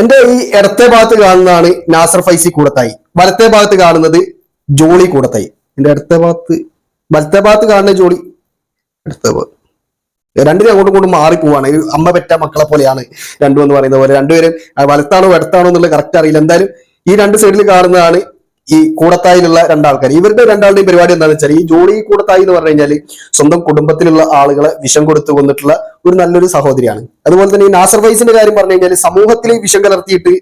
എന്റെ ഈ ഇടത്തെ ഭാഗത്ത് കാണുന്നതാണ് നാസർ ഫൈസി കൂടത്തായി. വലത്തെ ഭാഗത്ത് കാണുന്നത് ജോളി കൂടത്തായി. എന്റെ ഇടത്തെ ഭാഗത്ത് വലത്തെ ഭാഗത്ത് കാണുന്ന ജോളി ഇടത്തെ ഭാഗത്ത്. രണ്ടിനും അങ്ങോട്ടും ഇങ്ങോട്ടും മാറിപ്പോവാണ് ഒരു അമ്മ പെറ്റ മക്കളെ പോലെയാണ് രണ്ടും എന്ന് പറയുന്ന പോലെ. രണ്ടുപേരും വലത്താണോ ഇടത്താണോ എന്നുള്ളത് കറക്റ്റ് അറിയില്ല. എന്തായാലും ഈ രണ്ട് സൈഡിൽ കാണുന്നതാണ് ഈ കൂടത്തായിലുള്ള രണ്ടാൾക്കാർ ഇവരുടെ രണ്ടാളുടെയും പരിപാടി എന്താണെന്ന് വെച്ചാൽ ഈ ജോളി കൂടത്തായി എന്ന് പറഞ്ഞു കഴിഞ്ഞാൽ സ്വന്തം കുടുംബത്തിലുള്ള ആളുകളെ വിഷം കൊടുത്തു കൊന്നിട്ടുള്ള ഒരു നല്ലൊരു സഹോദരിയാണ്. അതുപോലെ തന്നെ ഈ നാസർ വൈസിന്റെ കാര്യം പറഞ്ഞു കഴിഞ്ഞാൽ സമൂഹത്തിൽ വിഷം കലർത്തിയിട്ട്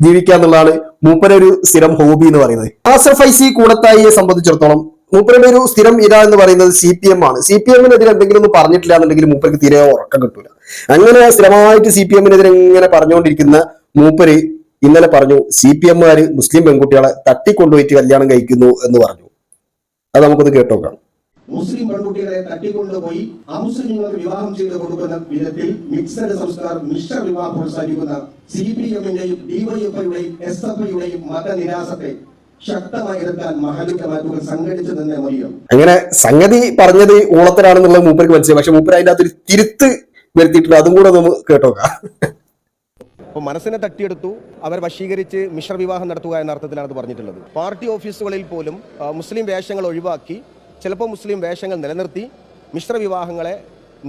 ജീവിക്കുക എന്നുള്ളതാണ് മൂപ്പര ഒരു സ്ഥിരം ഹോബി എന്ന് പറയുന്നത്. നാസർ ഫൈസി കൂടത്തായിയെ സംബന്ധിച്ചിടത്തോളം മൂപ്പരുടെ ഒരു സ്ഥിരം ഇര എന്ന് പറയുന്നത് സി പി എം ആണ്. സി പി എമ്മിനെതിരെ എന്തെങ്കിലും ഒന്നും പറഞ്ഞിട്ടില്ല എന്നുണ്ടെങ്കിൽ മൂപ്പർക്ക് തീരെ ഉറക്കം കിട്ടൂല. അങ്ങനെ സ്ഥിരമായിട്ട് സി പി എമ്മിനെതിരെ ഇങ്ങനെ പറഞ്ഞുകൊണ്ടിരിക്കുന്ന മൂപ്പര് ഇന്നലെ പറഞ്ഞു സി പി എമ്മുകാർ മുസ്ലിം പെൺകുട്ടികളെ തട്ടിക്കൊണ്ടുപോയിട്ട് കല്യാണം കഴിക്കുന്നു എന്ന് പറഞ്ഞു. അത് നമുക്കൊന്ന് കേട്ടോക്കാം. മുസ്ലിം പെൺകുട്ടികളെ തട്ടിക്കൊണ്ടുപോയി അമുസ്ലിങ്ങൾക്ക് വിവാഹം ചെയ്ത് കൊടുക്കുന്ന വിധത്തിൽ മിക്സഡ് സംസ്കാരം മിശ്ര വിവാഹം പ്രോത്സാഹിപ്പിക്കുന്ന സി പി എമ്മിന്റെയും ഡിവൈഎഫ്ഐയുടെയും എസ് എഫ് ഐയുടെയും മതനിരാസത്തെ അങ്ങനെ സംഗതി പറഞ്ഞത് ഊളത്തരാണെന്നുള്ളത് മൂപ്പർക്ക് മനസ്സിലായി. പക്ഷെ മൂപ്പർ അതിന്റെ അകത്തൊരു തിരുത്ത് വരുത്തിയിട്ടുണ്ട്. അതും കൂടെ ഒന്ന് കേട്ടോക്കാം. അപ്പോൾ മനസ്സിനെ തട്ടിയെടുത്തു. അവർ വശീകരിച്ച് മിശ്രവിവാഹം നടത്തുക എന്ന അർത്ഥത്തിലാണ് അത് പറഞ്ഞിട്ടുള്ളത്. പാർട്ടി ഓഫീസുകളിൽ പോലും മുസ്ലിം വേഷങ്ങൾ ഒഴിവാക്കി ചിലപ്പോൾ മുസ്ലിം വേഷങ്ങൾ നിലനിർത്തി മിശ്രവിവാഹങ്ങളെ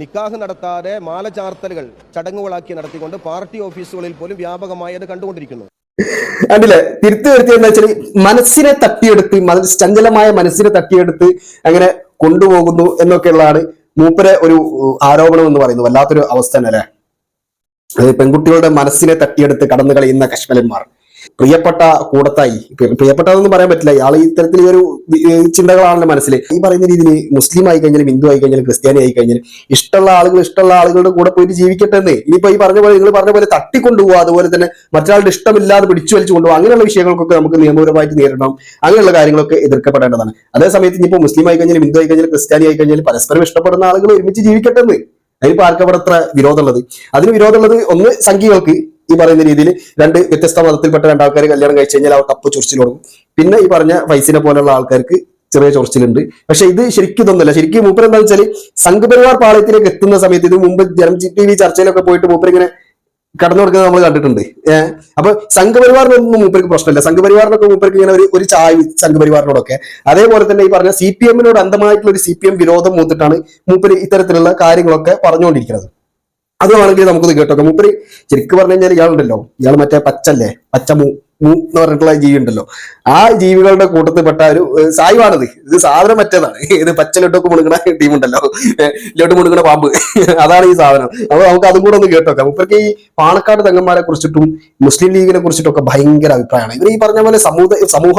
നിക്കാഹ് നടത്താതെ മാലചാർത്തലുകൾ ചടങ്ങുകളാക്കി നടത്തിക്കൊണ്ട് പാർട്ടി ഓഫീസുകളിൽ പോലും വ്യാപകമായി അത് കണ്ടുകൊണ്ടിരിക്കുന്നു. കണ്ടില്ലേ വരുത്തി എന്ന് വെച്ചാൽ മനസ്സിനെ തട്ടിയെടുത്ത് ചഞ്ചലമായ മനസ്സിനെ തട്ടിയെടുത്ത് അങ്ങനെ കൊണ്ടുപോകുന്നു എന്നൊക്കെയുള്ളതാണ് മൂപ്പരെ ഒരു ആരോപണം എന്ന് പറയുന്നത്. വല്ലാത്തൊരു അവസ്ഥ തന്നെ അല്ലേ? അത് പെൺകുട്ടികളുടെ മനസ്സിനെ തട്ടിയെടുത്ത് കടന്നു കളയുന്ന കശ്മലന്മാർ പ്രിയപ്പെട്ട കൂടത്തായി പ്രിയപ്പെട്ടതൊന്നും പറയാൻ പറ്റില്ല. ഇയാൾ ഇത്തരത്തിൽ ഈ ഒരു ചിന്തകളാണല്ലോ മനസ്സിൽ ഈ പറയുന്ന രീതിയിൽ മുസ്ലിം ആയി കഴിഞ്ഞാലും ഹിന്ദു ആയി കഴിഞ്ഞാലും ക്രിസ്ത്യാനി ആയി കഴിഞ്ഞാലും ഇഷ്ടമുള്ള ആളുകൾ ഇഷ്ടമുള്ള ആളുകളുടെ കൂടെ പോയിട്ട് ജീവിക്കട്ടെ എന്ന് ഇനിയിപ്പോ ഈ പറഞ്ഞ പോലെ നിങ്ങൾ പറഞ്ഞ പോലെ തട്ടിക്കൊണ്ടുപോകുക അതുപോലെ തന്നെ മറ്റൊരാളുടെ ഇഷ്ടമില്ലാതെ പിടിച്ചു വലിച്ചു കൊണ്ടുപോകുക അങ്ങനെയുള്ള വിഷയങ്ങൾക്കൊക്കെ നമുക്ക് നിയമപരമായിട്ട് നേരിടണം. അങ്ങനെയുള്ള കാര്യങ്ങളൊക്കെ എതിർക്കപ്പെടേണ്ടതാണ്. അതേ സമയത്ത് ഇനിയിപ്പോ മുസ്ലിം ആയി കഴിഞ്ഞാലും ഹിന്ദു ആയി കഴിഞ്ഞാലും ക്രിസ്ത്യാനി ആയി കഴിഞ്ഞാലും പരസ്പരം ഇഷ്ടപ്പെടുന്ന ആളുകൾ ഒരുമിച്ച് ജീവിക്കട്ടെ എന്ന് അതിനിപ്പോ ആർക്കവിടെ അത്ര വിരോധമുള്ളത്? അതിന് വിരോധമുള്ളത് ഒന്ന് സംഖ്യകൾക്ക് ഈ പറയുന്ന രീതിയിൽ രണ്ട് വ്യത്യസ്ത മതത്തിൽപ്പെട്ട രണ്ടാൾക്കാർ കല്യാണം കഴിച്ചു കഴിഞ്ഞാൽ അവർ കപ്പ് ചൊറിച്ചിൽ തുടങ്ങും. പിന്നെ ഈ പറഞ്ഞ ഫൈസിനെ പോലെയുള്ള ആൾക്കാർക്ക് ചെറിയ ചൊറിച്ചിലുണ്ട്. പക്ഷെ ഇത് ശരിക്കും ഇതൊന്നുമല്ല. ശരിക്കും മൂപ്പർ എന്താ വെച്ചാൽ സംഘപരിവാർ പാളയത്തിലേക്ക് എത്തുന്ന സമയത്ത് ഇത് മുമ്പ് ജനം ടി വി ചർച്ചയിലൊക്കെ പോയിട്ട് മൂപ്പർ ഇങ്ങനെ കടന്നു കൊടുക്കുന്നത് നമ്മൾ കണ്ടിട്ടുണ്ട്. ഏഹ് അപ്പൊ സംഘപരിവാറിനൊന്നും മൂപ്പർക്ക് പ്രശ്നമില്ല. സംഘപരിവാറിനൊക്കെ മൂപ്പർക്ക് ഇങ്ങനെ ഒരു ഒരു ചായ സംഘപരിവാറിനോടൊക്കെ. അതേപോലെ തന്നെ ഈ പറഞ്ഞ സി പി എമ്മിനോട് അന്ധമായിട്ടുള്ള ഒരു സി പി എം വിരോധം മൂത്തിട്ടാണ് മൂപ്പര് ഇത്തരത്തിലുള്ള കാര്യങ്ങളൊക്കെ പറഞ്ഞുകൊണ്ടിരിക്കുന്നത്. അത് വേണമെങ്കിൽ കേട്ടോ മൂപ്പര് ശരിക്കും പറഞ്ഞു കഴിഞ്ഞാൽ ഇയാളുണ്ടല്ലോ. ഇയാൾ മറ്റേ പച്ചല്ലേ? പച്ച മൂ മൂ എന്ന് പറഞ്ഞിട്ടുള്ള ജീവി ഉണ്ടല്ലോ ആ ജീവികളുടെ കൂട്ടത്തിൽപ്പെട്ട ഒരു സായുവാണിത്. ഇത് സാധനം മറ്റേതാണ്. ഇത് പച്ച ലൊട്ടൊക്കെ ടീം ഏഹ്, ലഡ്ഡു മുണുങ്ങണ പാമ്പ്. അതാണ് ഈ സാധനം. അപ്പൊ നമുക്ക് അതും കൂടെ ഒന്ന് കേട്ടോക്കാം. മൂപ്പർക്ക് ഈ പാണക്കാട് തങ്ങന്മാരെ കുറിച്ചിട്ടും മുസ്ലിം ലീഗിനെ കുറിച്ചിട്ടും ഒക്കെ ഭയങ്കര അഭിപ്രായമാണ്. ഇവർ ഈ പറഞ്ഞ പോലെ സമൂഹ സമൂഹ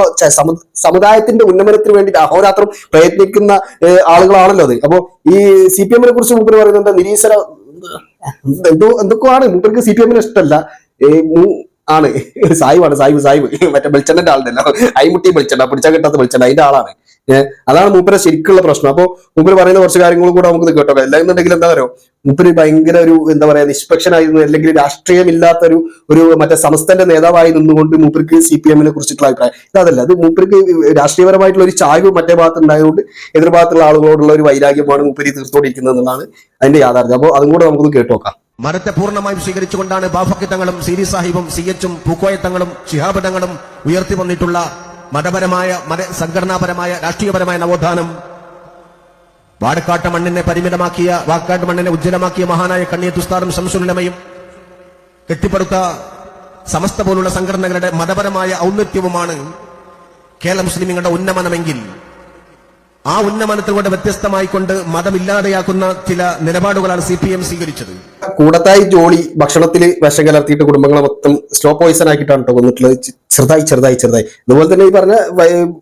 സമുദായത്തിന്റെ ഉന്നമനത്തിന് വേണ്ടി അഹോരാത്രം പ്രയത്നിക്കുന്ന ആളുകളാണല്ലോ അത്. അപ്പൊ ഈ സി പി എമ്മിനെ കുറിച്ച് മൂപ്പര് പറയുന്നത് എന്താ? നിരീശ്വര എന്തോ എന്തൊക്കെയാണ്? മൂപ്പർക്ക് സി പി എമ്മിന് ഇഷ്ടമല്ല. ആണ്. സായിബാണ് സായിബ് സായിബ്. മറ്റേ വെളിച്ചെണ്ണന്റെ ആളുണ്ടല്ലോ അയിമുട്ടി വെളിച്ചെണ്ണ പിടിച്ചാൽ കിട്ടാത്ത വെളിച്ചെണ്ണ. അതിന്റെ ആളാണ്. അതാണ് മൂപ്പരെ ശരിക്കുള്ള പ്രശ്നം. അപ്പൊ മൂപ്പര് പറയുന്ന കുറച്ച് കാര്യങ്ങളും കൂടെ നമുക്ക് കേട്ടോ എല്ലാം എന്നുണ്ടെങ്കിൽ എന്താ പറയുക മൂപ്പര് ഭയങ്കര ഒരു എന്താ പറയാ നിഷ്പക്ഷനായിരുന്നു. അല്ലെങ്കിൽ രാഷ്ട്രീയമില്ലാത്ത ഒരു ഒരു മറ്റേ സമസ്തന്റെ നേതാവായി നിന്നുകൊണ്ട് മൂപ്പർക്ക് സി പി എമ്മിനെ കുറിച്ചിട്ടുള്ള അഭിപ്രായം. ഇതല്ല അത് മൂപ്പർക്ക് രാഷ്ട്രീയപരമായിട്ടുള്ള ഒരു ചായ്വ് മറ്റേ ഭാഗത്ത് ഉണ്ടായതുകൊണ്ട് എതിർഭാഗത്തുള്ള ആളുകളോടുള്ള ഒരു വൈരാഗ്യമാണ് മൂപ്പര് തീർത്തോണ്ടിരിക്കുന്നത് എന്നുള്ളതാണ് അതിന്റെ യാഥാർത്ഥ്യം. അപ്പോൾ അതും കൂടെ നമുക്കൊന്ന് കേട്ടോക്കാം. മതത്തെ പൂർണമായും സ്വീകരിച്ചുകൊണ്ടാണ് ബാഫക്കി തങ്ങളും സീരി സാഹിബും സി എച്ചും പൂക്കോയത്തങ്ങളും ശിഹാബിതങ്ങളും ഉയർത്തി വന്നിട്ടുള്ള മതപരമായ മത സംഘടനാപരമായ രാഷ്ട്രീയപരമായ നവോത്ഥാനം. വാടക്കാട്ട് മണ്ണിനെ പരിമിതമാക്കിയ വാക്കാട്ട് മണ്ണിനെ ഉജ്ജ്വലമാക്കിയ മഹാനായ കണ്ണിയത്തുസ്താറും ശംസുലമയും കെട്ടിപ്പടുത്ത സമസ്ത പോലുള്ള സംഘടനകളുടെ മതപരമായ ഔന്നത്യവുമാണ് കേരള മുസ്ലിമുകളുടെ ഉന്നമനമെങ്കിൽ. ആ ഉന്നമനത്തിലൂടെ വ്യത്യസ്തമായിക്കൊണ്ട് മതമില്ലാതെയാക്കുന്ന ചില നിലപാടുകളാണ് സി പി എം സ്വീകരിച്ചത്. കൂടത്തായി ജോളി ഭക്ഷണത്തിൽ വിഷം കലർത്തിയിട്ട് കുടുംബങ്ങളെ മൊത്തം സ്ലോ പോയിസൺ ആക്കിയിട്ടാണ് കേട്ടോ വന്നിട്ടുള്ളത്. ചെറുതായി ചെറുതായി ചെറുതായി. അതുപോലെ തന്നെ ഈ പറഞ്ഞ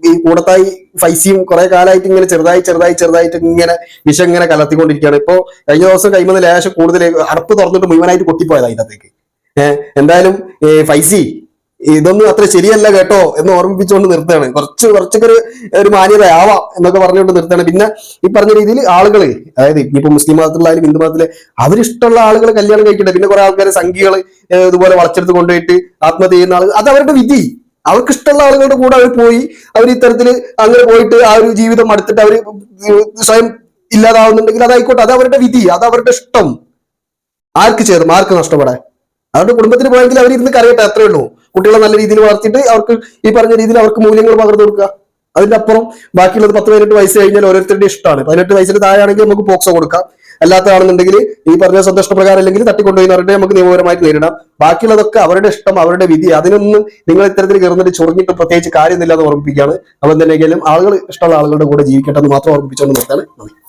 ഈ കൂടത്തായി ഫൈസിയും കുറെ കാലമായിട്ട് ഇങ്ങനെ ചെറുതായി ചെറുതായി ചെറുതായിട്ട് ഇങ്ങനെ വിഷം ഇങ്ങനെ കലർത്തിക്കൊണ്ടിരിക്കുകയാണ്. ഇപ്പോ കഴിഞ്ഞ ദിവസം കഴിയുമ്പോൾ ലേശം കൂടുതൽ അടപ്പ് തുറന്നിട്ട് മുഴുവനായിട്ട് പൊട്ടിപ്പോയത് അതിനകത്തേക്ക് എന്തായാലും ഫൈസി ഇതൊന്നും അത്ര ശരിയല്ല കേട്ടോ എന്ന് ഓർമ്മിപ്പിച്ചുകൊണ്ട് നിർത്തുകയാണ്. കുറച്ച് കുറച്ചൊക്കെ ഒരു ഒരു മാന്യത ആവാം എന്നൊക്കെ പറഞ്ഞുകൊണ്ട് നിർത്തുകയാണ്. പിന്നെ ഈ പറഞ്ഞ രീതിയിൽ ആളുകൾ അതായത് ഇനിയിപ്പോ മുസ്ലിം മതത്തിലായാലും ഹിന്ദു മതത്തിലെ അവരിഷ്ടമുള്ള ആളുകൾ കല്യാണം കഴിക്കട്ടെ. പിന്നെ കുറെ ആൾക്കാർ സംഖ്യകൾ ഇതുപോലെ വളച്ചെടുത്ത് കൊണ്ടുപോയിട്ട് ആത്മഹത്യ ചെയ്യുന്ന ആളുകൾ അത് അവരുടെ വിധി. അവർക്ക് ഇഷ്ടമുള്ള ആളുകളുടെ കൂടെ അവർ പോയി അവർ ഇത്തരത്തിൽ അങ്ങനെ പോയിട്ട് ആ ഒരു ജീവിതം അടുത്തിട്ട് അവർ സ്വയം ഇല്ലാതാവുന്നുണ്ടെങ്കിൽ അതായിക്കോട്ടെ. അത് അവരുടെ വിധി അത് അവരുടെ ഇഷ്ടം. ആർക്ക് ചേർന്ന് ആർക്ക് നഷ്ടപ്പെടാൻ? അവരുടെ കുടുംബത്തിന് പോയെങ്കിൽ അവർ കരയട്ടെ അത്രേ ഉള്ളൂ. കുട്ടികളെ നല്ല രീതിയിൽ വളർത്തിയിട്ട് അവർക്ക് ഈ പറഞ്ഞ രീതിയിൽ അവർക്ക് മൂല്യങ്ങൾ പകർന്നു കൊടുക്കുക. അതിന്റെ അപ്പുറം ബാക്കിയുള്ളത് പത്ത് പതിനെട്ട് വയസ്സ് കഴിഞ്ഞാൽ ഓരോരുത്തരുടെ ഇഷ്ടമാണ്. പതിനെട്ട് വയസ്സിന് താഴെയാണെങ്കിൽ നമുക്ക് പോക്സോ കൊടുക്കാം. അല്ലാത്തതാണെന്നുണ്ടെങ്കിൽ ഈ പറഞ്ഞ സന്തോഷപ്രകാരം അല്ലെങ്കിൽ തട്ടിക്കൊണ്ടുപോയി നമുക്ക് നിയമപരമായിട്ട് നേരിടാം. ബാക്കിയുള്ളതൊക്കെ അവരുടെ ഇഷ്ടം അവരുടെ വിധി അതിനൊന്നും നിങ്ങൾ ഇത്തരത്തിൽ കയറുന്നിട്ട് ചൊറിഞ്ഞിട്ട് പ്രത്യേകിച്ച് കാര്യമൊന്നുമില്ലാതെ ഓർമ്മിപ്പിക്കുകയാണ്. അപ്പം തന്നെയെങ്കിലും ആളുകൾ ഇഷ്ടമുള്ള ആളുകളുടെ കൂടെ ജീവിക്കട്ടെ എന്ന് മാത്രം ഓർമ്മിപ്പിച്ചുകൊണ്ട് നിർത്താൻ നന്ദി.